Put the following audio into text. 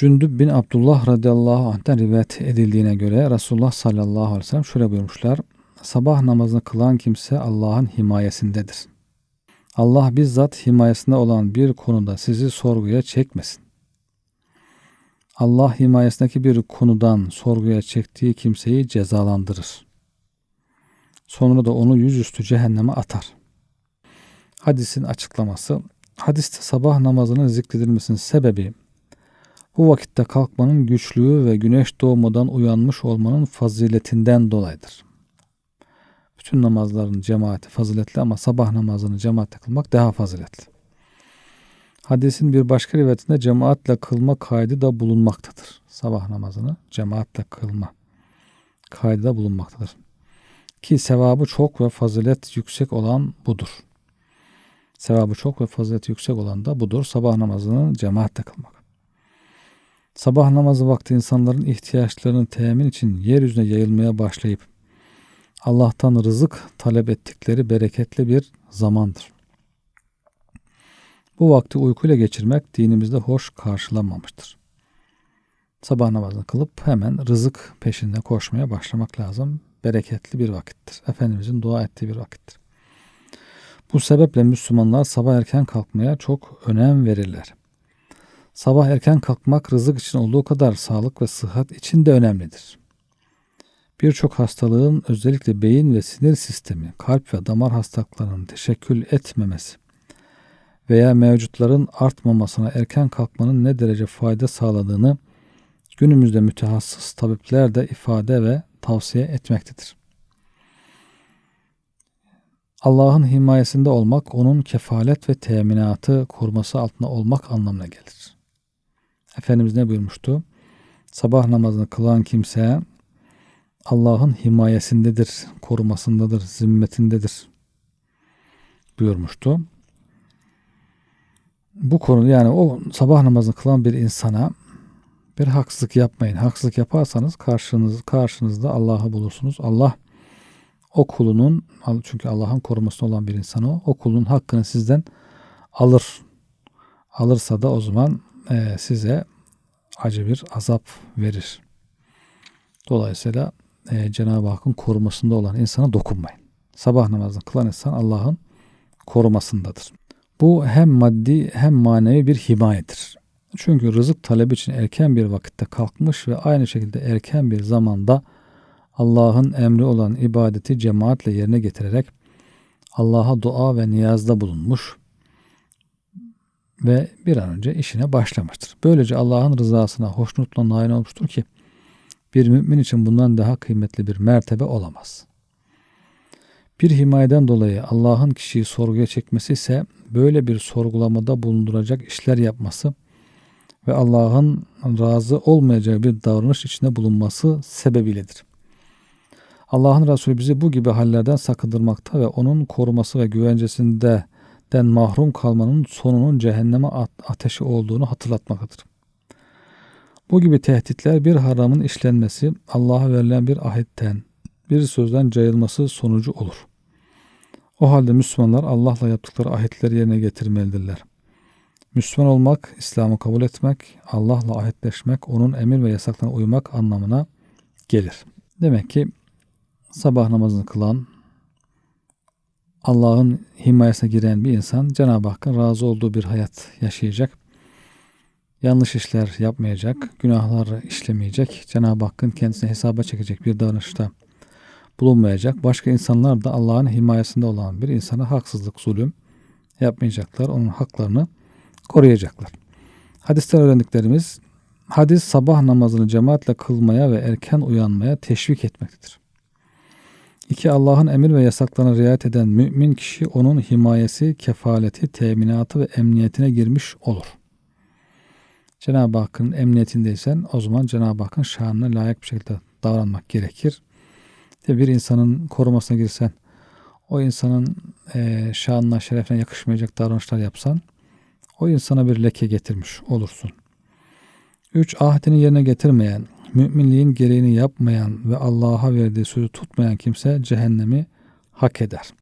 Cündüb bin Abdullah radıyallahu anh'ten rivayet edildiğine göre Resulullah sallallahu aleyhi ve sellem şöyle buyurmuşlar. Sabah namazını kılan kimse Allah'ın himayesindedir. Allah bizzat himayesinde olan bir konuda sizi sorguya çekmesin. Allah himayesindeki bir konudan sorguya çektiği kimseyi cezalandırır. Sonra da onu yüzüstü cehenneme atar. Hadisin açıklaması Hadiste sabah namazının zikredilmesinin sebebi bu vakitte kalkmanın güçlüğü ve güneş doğmadan uyanmış olmanın faziletinden dolayıdır. Bütün namazların cemaati faziletli ama sabah namazını cemaatle kılmak daha faziletli. Hadisin bir başka rivayetinde cemaatle kılma kaydı da bulunmaktadır. Sabah namazını cemaatle kılma kaydı da bulunmaktadır. Ki sevabı çok ve fazilet yüksek olan budur. Sevabı çok ve fazilet yüksek olan da budur. Sabah namazını cemaatle kılmak. Sabah namazı vakti insanların ihtiyaçlarını temin için yeryüzüne yayılmaya başlayıp Allah'tan rızık talep ettikleri bereketli bir zamandır. Bu vakti uykuyla geçirmek dinimizde hoş karşılanmamıştır. Sabah namazını kılıp hemen rızık peşinde koşmaya başlamak lazım. Bereketli bir vakittir. Efendimizin dua ettiği bir vakittir. Bu sebeple Müslümanlar sabah erken kalkmaya çok önem verirler. Sabah erken kalkmak rızık için olduğu kadar sağlık ve sıhhat için de önemlidir. Birçok hastalığın özellikle beyin ve sinir sistemi, kalp ve damar hastalıklarının teşekkül etmemesi veya mevcutların artmamasına erken kalkmanın ne derece fayda sağladığını günümüzde mütehassıs tabipler de ifade ve tavsiye etmektedir. Allah'ın himayesinde olmak, onun kefalet ve teminatı koruması altında olmak anlamına gelir. Efendimiz ne buyurmuştu? Sabah namazını kılan kimse Allah'ın himayesindedir, korumasındadır, zimmetindedir buyurmuştu. Bu konu yani o sabah namazını kılan bir insana bir haksızlık yapmayın. Haksızlık yaparsanız karşınız, karşınızda Allah'ı bulursunuz. Allah o kulunun çünkü Allah'ın korumasında olan bir insan o. O kulun hakkını sizden alır. Alırsa da o zaman e, size acı bir azap verir. Dolayısıyla e, Cenab-ı Hakk'ın korumasında olan insana dokunmayın. Sabah namazını kılan insan Allah'ın korumasındadır. Bu hem maddi hem manevi bir himayedir. Çünkü rızık talebi için erken bir vakitte kalkmış ve aynı şekilde erken bir zamanda Allah'ın emri olan ibadeti cemaatle yerine getirerek Allah'a dua ve niyazda bulunmuş ve bir an önce işine başlamıştır. Böylece Allah'ın rızasına hoşnutla nail olmuştur ki bir mümin için bundan daha kıymetli bir mertebe olamaz. Bir himayeden dolayı Allah'ın kişiyi sorguya çekmesi ise böyle bir sorgulamada bulunduracak işler yapması ve Allah'ın razı olmayacağı bir davranış içinde bulunması sebebiyledir. Allah'ın Resulü bizi bu gibi hallerden sakındırmakta ve onun koruması ve güvencesinde den mahrum kalmanın sonunun cehenneme ateşi olduğunu hatırlatmaktadır. Bu gibi tehditler bir haramın işlenmesi, Allah'a verilen bir ahetten, bir sözden cayılması sonucu olur. O halde Müslümanlar Allah'la yaptıkları ahitleri yerine getirmelidirler. Müslüman olmak, İslam'ı kabul etmek, Allah'la ahitleşmek, onun emir ve yasaklarına uymak anlamına gelir. Demek ki sabah namazını kılan, Allah'ın himayesine giren bir insan Cenab-ı Hakk'ın razı olduğu bir hayat yaşayacak. Yanlış işler yapmayacak, günahlar işlemeyecek, Cenab-ı Hakk'ın kendisine hesaba çekecek bir davranışta bulunmayacak. Başka insanlar da Allah'ın himayesinde olan bir insana haksızlık, zulüm yapmayacaklar. Onun haklarını koruyacaklar. Hadisten öğrendiklerimiz hadis sabah namazını cemaatle kılmaya ve erken uyanmaya teşvik etmektedir. İki Allah'ın emir ve yasaklarına riayet eden mümin kişi onun himayesi, kefaleti, teminatı ve emniyetine girmiş olur. Cenab-ı Hakk'ın emniyetindeysen o zaman Cenab-ı Hakk'ın şanına layık bir şekilde davranmak gerekir. Bir insanın korumasına girsen, o insanın e, şanına, şerefine yakışmayacak davranışlar yapsan, o insana bir leke getirmiş olursun. 3. Ahdini yerine getirmeyen, müminliğin gereğini yapmayan ve Allah'a verdiği sözü tutmayan kimse cehennemi hak eder.